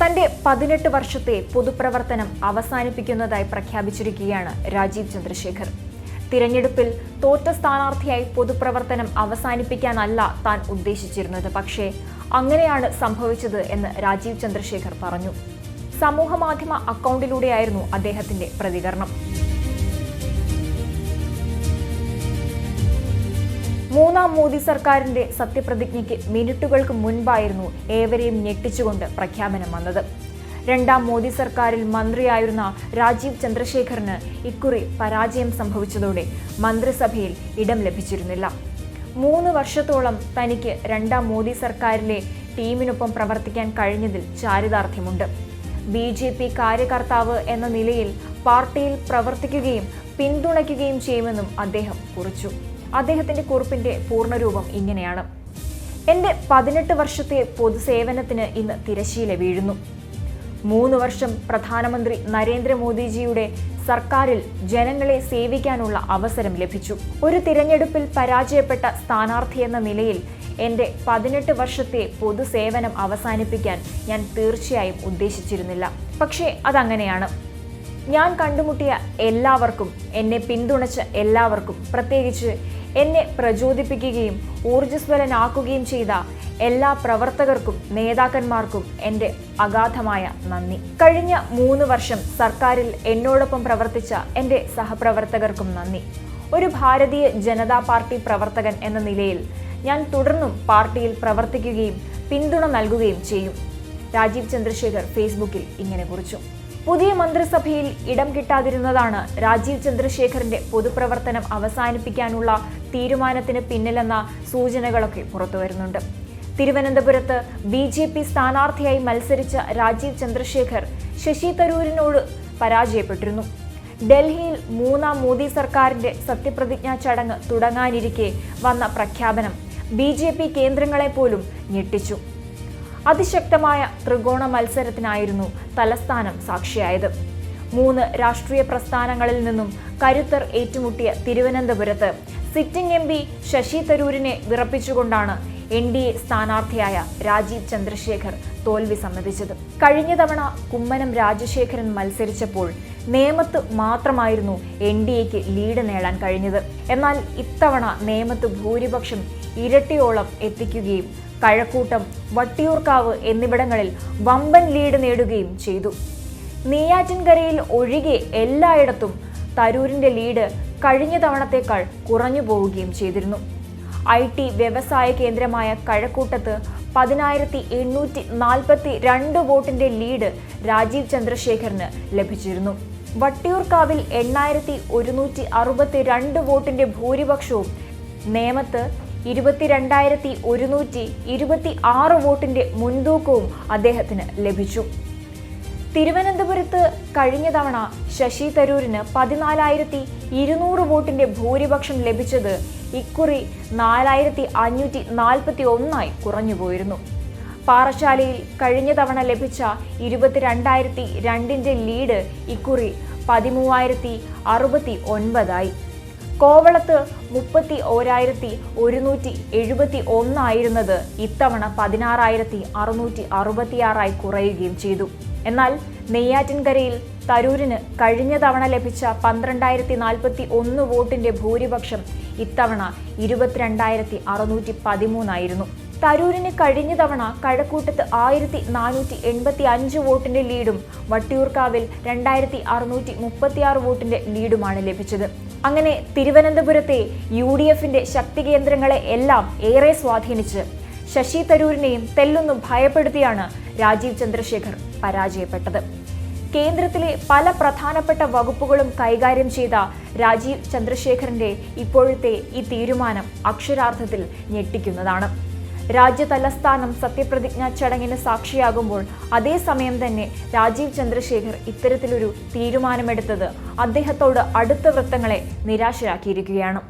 തന്റെ പതിനെട്ട് വർഷത്തെ പൊതുപ്രവർത്തനം അവസാനിപ്പിക്കുന്നതായി പ്രഖ്യാപിച്ചിരിക്കുകയാണ് രാജീവ് ചന്ദ്രശേഖർ. തിരഞ്ഞെടുപ്പിൽ തോറ്റ സ്ഥാനാർത്ഥിയായി പൊതുപ്രവർത്തനം അവസാനിപ്പിക്കാനല്ല താൻ ഉദ്ദേശിച്ചിരുന്നത്. പക്ഷേ അങ്ങനെയാണ് സംഭവിച്ചത് എന്ന് രാജീവ് ചന്ദ്രശേഖർ പറഞ്ഞു. സമൂഹമാധ്യമ അക്കൗണ്ടിലൂടെയായിരുന്നു അദ്ദേഹത്തിന്റെ പ്രതികരണം. മൂന്നാം മോദി സർക്കാരിന്റെ സത്യപ്രതിജ്ഞയ്ക്ക് മിനിറ്റുകൾക്ക് മുൻപായിരുന്നു ഏവരെയും ഞെട്ടിച്ചുകൊണ്ട് പ്രഖ്യാപനം വന്നത്. രണ്ടാം മോദി സർക്കാരിൽ മന്ത്രിയായിരുന്ന രാജീവ് ചന്ദ്രശേഖറിന് ഇക്കുറി പരാജയം സംഭവിച്ചതോടെ മന്ത്രിസഭയിൽ ഇടം ലഭിച്ചിരുന്നില്ല. മൂന്ന് വർഷത്തോളം തനിക്ക് രണ്ടാം മോദി സർക്കാരിലെ ടീമിനൊപ്പം പ്രവർത്തിക്കാൻ കഴിഞ്ഞതിൽ ചാരിതാർത്ഥ്യമുണ്ട്. ബി ജെ പി കാര്യകർത്താവ് എന്ന നിലയിൽ പാർട്ടിയിൽ പ്രവർത്തിക്കുകയും പിന്തുണയ്ക്കുകയും ചെയ്യുമെന്നും അദ്ദേഹം കുറിച്ചു. അദ്ദേഹത്തിന്റെ കുറിപ്പിന്റെ പൂർണരൂപം ഇങ്ങനെയാണ്. എന്റെ പതിനെട്ട് വർഷത്തെ പൊതുസേവനത്തിന് ഇന്ന് തിരശീല വീഴുന്നു. മൂന്ന് വർഷം പ്രധാനമന്ത്രി നരേന്ദ്രമോദിജിയുടെ സർക്കാരിൽ ജനങ്ങളെ സേവിക്കാനുള്ള അവസരം ലഭിച്ചു. ഒരു തിരഞ്ഞെടുപ്പിൽ പരാജയപ്പെട്ട സ്ഥാനാർത്ഥി എന്ന നിലയിൽ എന്റെ പതിനെട്ട് വർഷത്തെ പൊതുസേവനം അവസാനിപ്പിക്കാൻ ഞാൻ തീർച്ചയായും ഉദ്ദേശിച്ചിരുന്നില്ല. പക്ഷേ അതങ്ങനെയാണ്. ഞാൻ കണ്ടുമുട്ടിയ എല്ലാവർക്കും എന്നെ പിന്തുണച്ച എല്ലാവർക്കും പ്രത്യേകിച്ച് എന്നെ പ്രചോദിപ്പിക്കുകയും ഊർജസ്വലനാക്കുകയും ചെയ്ത എല്ലാ പ്രവർത്തകർക്കും നേതാക്കന്മാർക്കും എന്റെ അഗാധമായ നന്ദി. കഴിഞ്ഞ മൂന്ന് വർഷം സർക്കാരിൽ എന്നോടൊപ്പം പ്രവർത്തിച്ച എന്റെ സഹപ്രവർത്തകർക്കും നന്ദി. ഒരു ഭാരതീയ ജനതാ പാർട്ടി പ്രവർത്തകൻ എന്ന നിലയിൽ ഞാൻ തുടർന്നും പാർട്ടിയിൽ പ്രവർത്തിക്കുകയും പിന്തുണ നൽകുകയും ചെയ്യും. രാജീവ് ചന്ദ്രശേഖർ ഫേസ്ബുക്കിൽ ഇങ്ങനെ കുറിച്ചു. പുതിയ മന്ത്രിസഭയിൽ ഇടം കിട്ടാതിരുന്നതാണ് രാജീവ് ചന്ദ്രശേഖറിന്റെ പൊതുപ്രവർത്തനം അവസാനിപ്പിക്കാനുള്ള തീരുമാനത്തിന് പിന്നിലെന്ന സൂചനകളൊക്കെ പുറത്തുവരുന്നുണ്ട് തിരുവനന്തപുരത്ത് ബി ജെ പി സ്ഥാനാർത്ഥിയായി മത്സരിച്ച രാജീവ് ചന്ദ്രശേഖർ ശശി തരൂരിനോട് പരാജയപ്പെട്ടിരുന്നു. ഡൽഹിയിൽ മൂന്നാം മോദി സർക്കാരിന്റെ സത്യപ്രതിജ്ഞാ ചടങ്ങ് തുടങ്ങാനിരിക്കെ വന്ന പ്രഖ്യാപനം ബി ജെ പി കേന്ദ്രങ്ങളെ പോലും ഞെട്ടിച്ചു. അതിശക്തമായ ത്രികോണ മത്സരത്തിനായിരുന്നു തലസ്ഥാനം സാക്ഷിയായത്. മൂന്ന് രാഷ്ട്രീയ പ്രസ്ഥാനങ്ങളിൽ നിന്നും കരുത്തർ ഏറ്റുമുട്ടിയ തിരുവനന്തപുരത്ത് സിറ്റിംഗ് എം പി ശശി തരൂരിനെ വിറപ്പിച്ചുകൊണ്ടാണ് എൻ ഡി എ സ്ഥാനാർത്ഥിയായ രാജീവ് ചന്ദ്രശേഖർ തോൽവി സമ്മതിച്ചത്. കഴിഞ്ഞ തവണ കുമ്മനം രാജശേഖരൻ മത്സരിച്ചപ്പോൾ നേമത്ത് മാത്രമായിരുന്നു എൻ ഡി എക്ക് ലീഡ് നേടാൻ കഴിഞ്ഞത്. എന്നാൽ ഇത്തവണ നേമത്ത് ഭൂരിപക്ഷം ഇരട്ടിയോളം എത്തിക്കുകയും കഴക്കൂട്ടം വട്ടിയൂർക്കാവ് എന്നിവിടങ്ങളിൽ വമ്പൻ ലീഡ് നേടുകയും ചെയ്തു. നെയ്യാറ്റിൻകരയിൽ ഒഴികെ എല്ലായിടത്തും തരൂരിന്റെ ലീഡ് കഴിഞ്ഞ തവണത്തേക്കാൾ കുറഞ്ഞു പോവുകയും ചെയ്തിരുന്നു. ഐ ടി വ്യവസായ കേന്ദ്രമായ കഴക്കൂട്ടത്ത് പതിനായിരത്തി എണ്ണൂറ്റി നാൽപ്പത്തി രണ്ട് വോട്ടിന്റെ ലീഡ് രാജീവ് ചന്ദ്രശേഖറിന് ലഭിച്ചിരുന്നു. വട്ടിയൂർക്കാവിൽ എണ്ണായിരത്തി ഒരുന്നൂറ്റി അറുപത്തി രണ്ട് വോട്ടിന്റെ ഭൂരിപക്ഷവും നേമത്ത് ഇരുപത്തിരണ്ടായിരത്തി ഒരുന്നൂറ്റി ഇരുപത്തി ആറ് വോട്ടിന്റെ മുൻതൂക്കവും അദ്ദേഹത്തിന് ലഭിച്ചു. തിരുവനന്തപുരത്ത് കഴിഞ്ഞ തവണ ശശി തരൂരിന് പതിനാലായിരത്തി ഇരുന്നൂറ് വോട്ടിന്റെ ഭൂരിപക്ഷം ലഭിച്ചത് ഇക്കുറി നാലായിരത്തി അഞ്ഞൂറ്റി നാൽപ്പത്തി ഒന്നായി കുറഞ്ഞുപോയിരുന്നു. പാറശാലയിൽ കഴിഞ്ഞ തവണ ലഭിച്ച ഇരുപത്തിരണ്ടായിരത്തി രണ്ടിന്റെ ലീഡ് ഇക്കുറി പതിമൂവായിരത്തി അറുപത്തി ഒൻപതായി കോവളത്ത് മുപ്പത്തി ഓരായിരത്തി ഒരുന്നൂറ്റി എഴുപത്തി ഒന്നായിരുന്നത് ഇത്തവണ പതിനാറായിരത്തി അറുന്നൂറ്റി അറുപത്തിയാറായി കുറയുകയും ചെയ്തു. എന്നാൽ നെയ്യാറ്റിൻകരയിൽ തരൂരിന് കഴിഞ്ഞ തവണ ലഭിച്ച പന്ത്രണ്ടായിരത്തി നാൽപ്പത്തി ഒന്ന് വോട്ടിന്റെ ഭൂരിപക്ഷം ഇത്തവണ ഇരുപത്തിരണ്ടായിരത്തി അറുന്നൂറ്റി പതിമൂന്നായിരുന്നു. തരൂരിന് കഴിഞ്ഞ തവണ കഴക്കൂട്ടത്ത് ആയിരത്തി നാനൂറ്റി എൺപത്തി അഞ്ച് വോട്ടിന്റെ ലീഡും വട്ടിയൂർക്കാവിൽ രണ്ടായിരത്തി അറുന്നൂറ്റി മുപ്പത്തിയാറ് വോട്ടിന്റെ ലീഡുമാണ് ലഭിച്ചത്. അങ്ങനെ തിരുവനന്തപുരത്തെ യു ഡി എഫിന്റെ ശക്തി കേന്ദ്രങ്ങളെ എല്ലാം ഏറെ സ്വാധീനിച്ച് ശശി തരൂരിനെയും തെല്ലൊന്നും ഭയപ്പെടുത്തിയാണ് രാജീവ് ചന്ദ്രശേഖർ പരാജയപ്പെട്ടത്. കേന്ദ്രത്തിലെ പല പ്രധാനപ്പെട്ട വകുപ്പുകളും കൈകാര്യം ചെയ്ത രാജീവ് ചന്ദ്രശേഖറിന്റെ ഇപ്പോഴത്തെ ഈ തീരുമാനം അക്ഷരാർത്ഥത്തിൽ ഞെട്ടിക്കുന്നതാണ്. രാജ്യ തലസ്ഥാനം സത്യപ്രതിജ്ഞാ ചടങ്ങിന് സാക്ഷിയാകുമ്പോൾ അതേസമയം തന്നെ രാജീവ് ചന്ദ്രശേഖർ ഇത്തരത്തിലൊരു തീരുമാനമെടുത്തത് അദ്ദേഹത്തോട് അടുത്ത വൃത്തങ്ങളെ നിരാശരാക്കിയിരിക്കുകയാണ്.